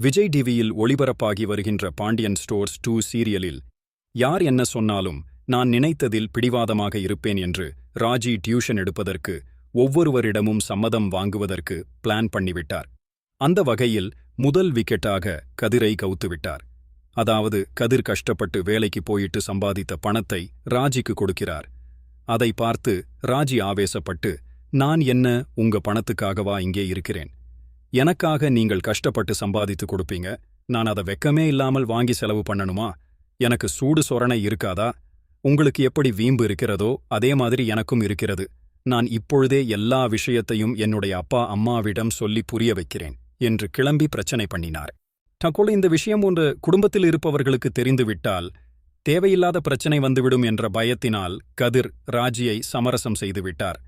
விஜய் டிவியில் ஒளிபரப்பாகி வருகின்ற Pandian stores two சீரியலில் யார் என்ன சொன்னாலும் நான் நினைத்ததில் பிடிவாதமாக இருப்பேன் என்று ராஜி டியூஷன் எடுப்பதற்கு ஒவ்வொருவரிடமும் சம்மதம் வாங்குவதற்கு பிளான் பண்ணிவிட்டார். அந்த வகையில் முதல் விக்கெட்டாக கதிரை கவுத்துவிட்டார். அதாவது கதிர் கஷ்டப்பட்டு வேலைக்கு போயிட்டு சம்பாதித்த பணத்தை ராஜிக்கு கொடுக்கிறார். அதை பார்த்து ராஜி ஆவேசப்பட்டு நான் என்ன உங்க பணத்துக்காகவா இங்கே இருக்கிறேன்? எனக்காக நீங்கள் கஷ்டப்பட்டு சம்பாதித்து கொடுப்பீங்க. நான் அதை வெக்கமே இல்லாமல் வாங்கி செலவு பண்ணணுமா? எனக்கு சூடு சொரணை இருக்காதா? உங்களுக்கு எப்படி வீம்பு இருக்கிறதோ அதே மாதிரி எனக்கும் இருக்கிறது. நான் இப்பொழுதே எல்லா விஷயத்தையும் என்னுடைய அப்பா அம்மாவிடம் சொல்லி புரிய வைக்கிறேன் என்று கிளம்பி பிரச்சனை பண்ணினார். தக்கோல இந்த விஷயம் ஒன்று குடும்பத்தில் இருப்பவர்களுக்கு தெரிந்துவிட்டால் தேவையில்லாத பிரச்சனை வந்துவிடும் என்ற பயத்தினால் கதிர் ராஜியை சமரசம் செய்துவிட்டார்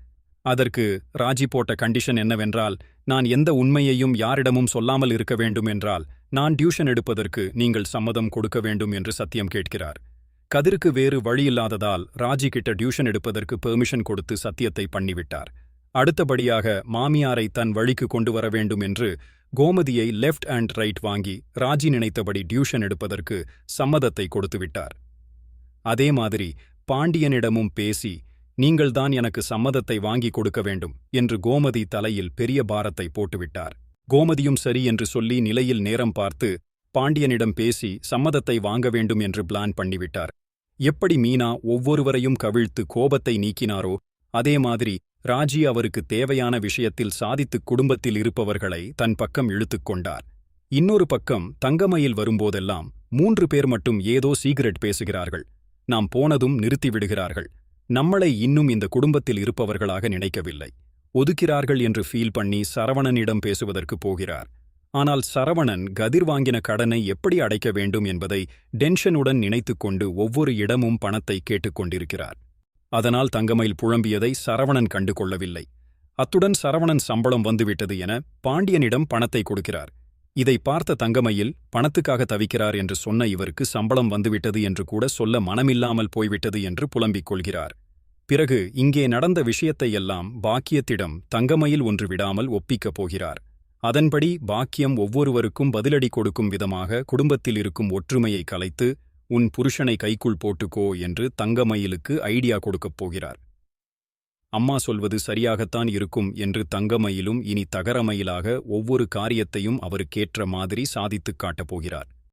அதற்கு ராஜி போட்ட கண்டிஷன் என்னவென்றால் நான் எந்த உண்மையையும் யாரிடமும் சொல்லாமல் இருக்க வேண்டும் என்றால் நான் டியூஷன் எடுப்பதற்கு நீங்கள் சம்மதம் கொடுக்க வேண்டும் என்று சத்தியம் கேட்கிறார். கதிருக்கு வேறு வழியில்லாததால் ராஜி கிட்ட டியூஷன் எடுப்பதற்கு பெர்மிஷன் கொடுத்து சத்தியத்தை பண்ணிவிட்டார். அடுத்தபடியாக மாமியாரை தன் வழிக்கு கொண்டு வர வேண்டும் என்று கோமதியை லெஃப்ட் அண்ட் ரைட் வாங்கி ராஜி நினைத்தபடி டியூஷன் எடுப்பதற்கு சம்மதத்தை கொடுத்துவிட்டார். அதே மாதிரி பாண்டியனிடமும் பேசி நீங்கள்தான் எனக்கு சம்மதத்தை வாங்கிக் கொடுக்க வேண்டும் என்று கோமதி தலையில் பெரிய பாரத்தை போட்டுவிட்டார். கோமதியும் சரி என்று சொல்லி நிலையில் நேரம் பார்த்து பாண்டியனிடம் பேசி சம்மதத்தை வாங்க வேண்டும் என்று பிளான் பண்ணிவிட்டார். எப்படி மீனா ஒவ்வொருவரையும் கவிழ்த்து கோபத்தை நீக்கினாரோ அதே மாதிரி ராஜி அவருக்கு தேவையான விஷயத்தில் சாதித்து குடும்பத்தில் இருப்பவர்களை தன் பக்கம் இழுத்துக் கொண்டார். இன்னொரு பக்கம் தங்கமயில் வரும்போதெல்லாம் மூன்று பேர் மட்டும் ஏதோ சீக்ரெட் பேசுகிறார்கள். நாம் போனதும் நிறுத்திவிடுகிறார்கள். நம்மளை இன்னும் இந்த குடும்பத்தில் இருப்பவர்களாக நினைக்கவில்லை. ஒதுக்கிறார்கள் என்று ஃபீல் பண்ணி சரவணனிடம் பேசுவதற்கு போகிறார். ஆனால் சரவணன் கதிர் வாங்கின கடனை எப்படி அடைக்க வேண்டும் என்பதை டென்ஷனுடன் நினைத்துக்கொண்டு ஒவ்வொரு இடமும் பணத்தை கேட்டுக்கொண்டிருக்கிறார் அதனால் தங்கமயில் புழம்பியதை சரவணன் கண்டு கொள்ளவில்லை அத்துடன் சரவணன் சம்பளம் வந்துவிட்டது என பாண்டியனிடம் பணத்தை கொடுக்கிறார். இதை பார்த்த தங்கமையில் பணத்துக்காக தவிக்கிறார் என்று சொன்ன இவருக்கு சம்பளம் வந்துவிட்டது என்று கூட சொல்ல மனமில்லாமல் போய்விட்டது என்று புலம்பிக் கொள்கிறார். பிறகு இங்கே நடந்த விஷயத்தையெல்லாம் பாக்கியத்திடம் தங்கமையில் ஒன்று விடாமல் ஒப்பிக்கப் போகிறார். அதன்படி பாக்கியம் ஒவ்வொருவருக்கும் பதிலடி கொடுக்கும் விதமாக குடும்பத்தில் இருக்கும் ஒற்றுமையை கலைத்து உன் புருஷனை கைக்குள் போட்டுக்கோ என்று தங்கமயிலுக்கு ஐடியா கொடுக்கப் போகிறார். அம்மா சொல்வது சரியாகத்தான் இருக்கும் என்று தங்கமயிலும் இனி தகரமயிலாக ஒவ்வொரு காரியத்தையும் அவருக்கேற்ற மாதிரி சாதித்துக் காட்டப் போகிறார்.